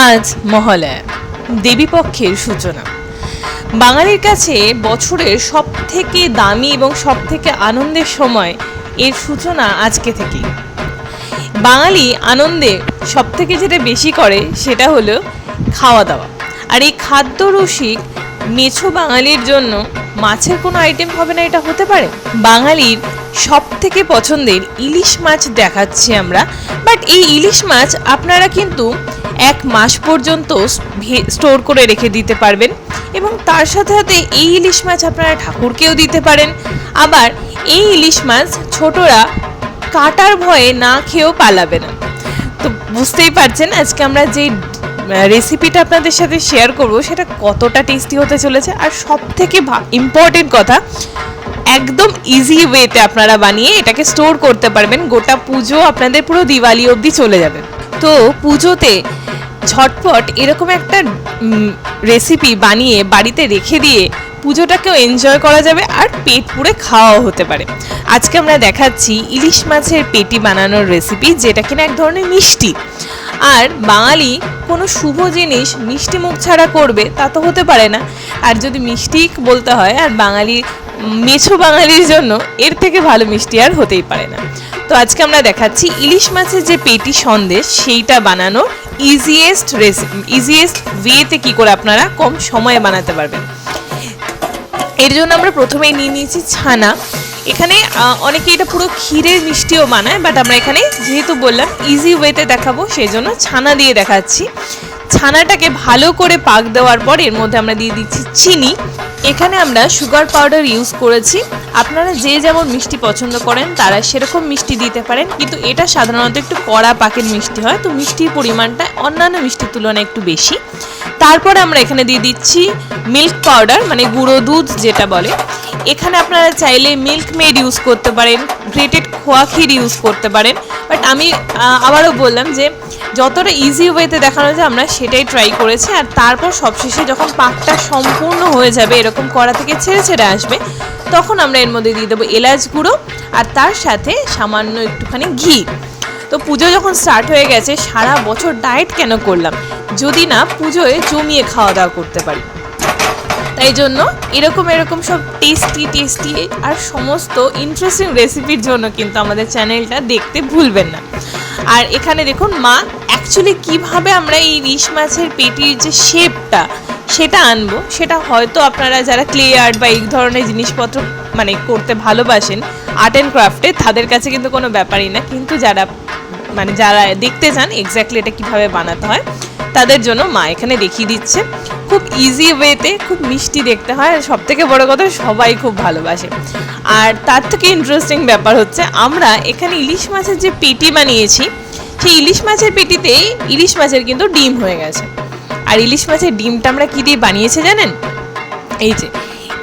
আজ মহালয়া দেবীপক্ষের সূচনা। বাঙালির কাছে বছরের সব থেকে দামি এবং সব থেকে আনন্দের সময় এর সূচনা আজকে থেকেই। বাঙালি আনন্দে সব থেকে যেটা বেশি করে সেটা হলো খাওয়া দাওয়া আর এই খাদ্য রসিক মেছো বাঙালির জন্য মাছের কোনো আইটেম হবে না, এটা হতে পারে? বাঙালির সব থেকে পছন্দের ইলিশ মাছ দেখাচ্ছি আমরা। বাট এই ইলিশ মাছ আপনারা কিন্তু এক মাস পর্যন্ত স্টোর করে রেখে দিতে পারবেন এবং তার সাথে সাথে এই ইলিশ মাছ আপনারা ঠাকুরকেও দিতে পারেন। আবার এই ইলিশ মাছ ছোটরা কাটার ভয়ে না খেয়েও পালাবে না। তো বুঝতেই পারছেন আজকে আমরা যে রেসিপিটা আপনাদের সাথে শেয়ার করব সেটা কতটা টেস্টি হতে চলেছে। আর সব থেকে ইম্পর্টেন্ট কথা, একদম ইজি ওয়েতে আপনারা বানিয়ে এটাকে স্টোর করতে পারবেন। গোটা পুজো আপনাদের পুরো দিওয়ালি অবধি চলে যাবে। তো পুজোতে ঝটপট এরকম একটা রেসিপি বানিয়ে বাড়িতে রেখে দিয়ে পুজোটাকেও এনজয় করা যাবে আর পেট পুড়ে খাওয়াও হতে পারে। আজকে আমরা দেখাচ্ছি ইলিশ মাছের পেটি বানানোর রেসিপি যেটা কিনা এক ধরনের মিষ্টি। আর বাঙালি কোনো শুভ জিনিস মিষ্টি মুখ ছাড়া করবে তা তো হতে পারে না। আর যদি মিষ্টি বলতে হয় আর বাঙালি, মেছো বাঙালির জন্য এর থেকে ভালো মিষ্টি আর হতেই পারে না। তো আজকে আমরা দেখাচ্ছি ইলিশ মাছের যে পেটি সন্দেশ, সেইটা বানানো ইজিয়েস্ট রেসিপি ইজিয়েস্ট ওয়েতে কী করে আপনারা কম সময়ে বানাতে পারবেন। এর জন্য আমরা প্রথমেই নিয়ে নিয়েছি ছানা। এখানে অনেকে এটা পুরো ক্ষীরের মিষ্টিও বানায় বাট আমরা এখানে যেহেতু বললাম ইজি ওয়েতে দেখাবো সেই জন্য ছানা দিয়ে দেখাচ্ছি। ছানাটাকে ভালো করে পাক দেওয়ার পর এর মধ্যে আমরা দিয়ে দিচ্ছি চিনি। এখানে আমরা সুগার পাউডার ইউজ করেছি। আপনারা যে যেমন মিষ্টি পছন্দ করেন, তারা সেরকম মিষ্টি দিতে পারেন। কিন্তু এটা সাধারণত একটু কড়া পাকের মিষ্টি হয়, তো মিষ্টির পরিমাণটা অন্যান্য মিষ্টির তুলনায় একটু বেশি। তারপরে আমরা এখানে দিয়ে দিচ্ছি মিল্ক পাউডার মানে গুঁড়ো দুধ যেটা বলে। এখানে আপনারা চাইলে মিল্ক মেড ইউজ করতে পারেন গ্রেটেড খোয়া ক্ষীর ইউজ করতে পারেন বাট আমি আবারও বললাম যে যতটা ইজি ওয়েতে দেখানো যায় আমরা সেটাই ট্রাই করেছি, আর তারপর সবশেষে যখন পাকটা সম্পূর্ণ হয়ে যাবে, এরকম কড়া থেকে ছেড়ে ছেড়ে আসবে, তখন আমরা এর মধ্যে দিয়ে দেবো এলাচ গুঁড়ো, আর তার সাথে সামান্য একটুখানি ঘি। তো পুজো যখন স্টার্ট হয়ে গেছে, সারা বছর ডায়েট কেন করলাম? যদি না, পুজোয় জমিয়ে খাওয়া দাওয়া করতে পারি। তাই জন্য এরকম এরকম সব টেস্টি টেস্টি আর সমস্ত ইন্টারেস্টিং রেসিপির জন্য কিন্তু আমাদের চ্যানেলটা দেখতে ভুলবেন না। আর এখানে দেখুন, মা অ্যাকচুয়ালি কীভাবে আমরা এই ইলিশ মাছের পেটির যে শেপটা সেটা আনব, সেটা হয়তো আপনারা যারা ক্লে আর্ট বা এই ধরনের জিনিসপত্র মানে করতে ভালোবাসেন আর্ট অ্যান্ড ক্রাফটে তাদের কাছে কিন্তু কোনো ব্যাপারই না। কিন্তু যারা মানে যারা দেখতে চান এক্স্যাক্টলি এটা কীভাবে বানাতে হয় তাদের জন্য মা এখানে দেখিয়ে দিচ্ছে। খুব ইজি ওয়েতে খুব মিষ্টি দেখতে হয় সব থেকে বড় কথা সবাই খুব ভালোবাসে। আর তার থেকে ইন্টারেস্টিং ব্যাপার হচ্ছে আমরা এখানে ইলিশ মাছের যে পেটি বানিয়েছি, সেই ইলিশ মাছের পেটিতে ইলিশ মাছের কিন্তু ডিম হয়ে গেছে। আর ইলিশ মাছের ডিমটা আমরা কী দিয়ে বানিয়েছে জানেন? এই যে,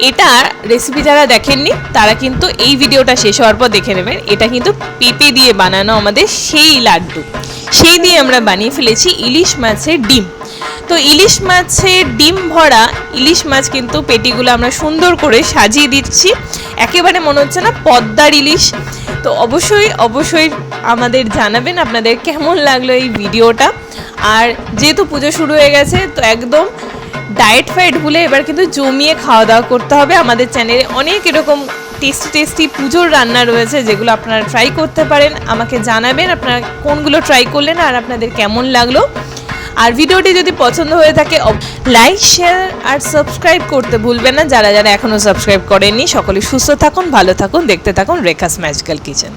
এটা রেসিপি যারা দেখেননি, তারা কিন্তু এই ভিডিওটা শেষ হওয়ার পর দেখে নেবেন। এটা কিন্তু পেঁপে দিয়ে বানানো আমাদের সেই লাড্ডু। সেই দিয়ে আমরা বানিয়ে ফেলেছি ইলিশ মাছের ডিম। তো ইলিশ মাছের ডিম ভরা ইলিশ মাছ কিন্তু পেটিগুলো আমরা সুন্দর করে সাজিয়ে দিচ্ছি। একেবারে মনে হচ্ছে না পদ্মার ইলিশ। তো অবশ্যই অবশ্যই আমাদের জানাবেন আপনাদের কেমন লাগল এই ভিডিওটা। আর যেহেতু পুজো শুরু হয়ে গেছে, তো একদম ডায়েট ফাইট ভুলে এবার কিন্তু জমিয়ে খাওয়া দাওয়া করতে হবে। আমাদের চ্যানেলে অনেক এরকম টেস্টি টেস্টি পুজোর রান্না রয়েছে, যেগুলো আপনারা ট্রাই করতে পারেন। আমাকে জানাবেন আপনারা কোনগুলো ট্রাই করলেন আর আপনাদের কেমন লাগল। আর ভিডিওটি যদি পছন্দ হয়ে থাকে লাইক শেয়ার আর সাবস্ক্রাইব করতে ভুলবেন না। যারা যারা এখনও সাবস্ক্রাইব করেননি, সকলে সুস্থ থাকুন, ভালো থাকুন, দেখতে থাকুন রেখাস ম্যাজিক্যাল কিচেন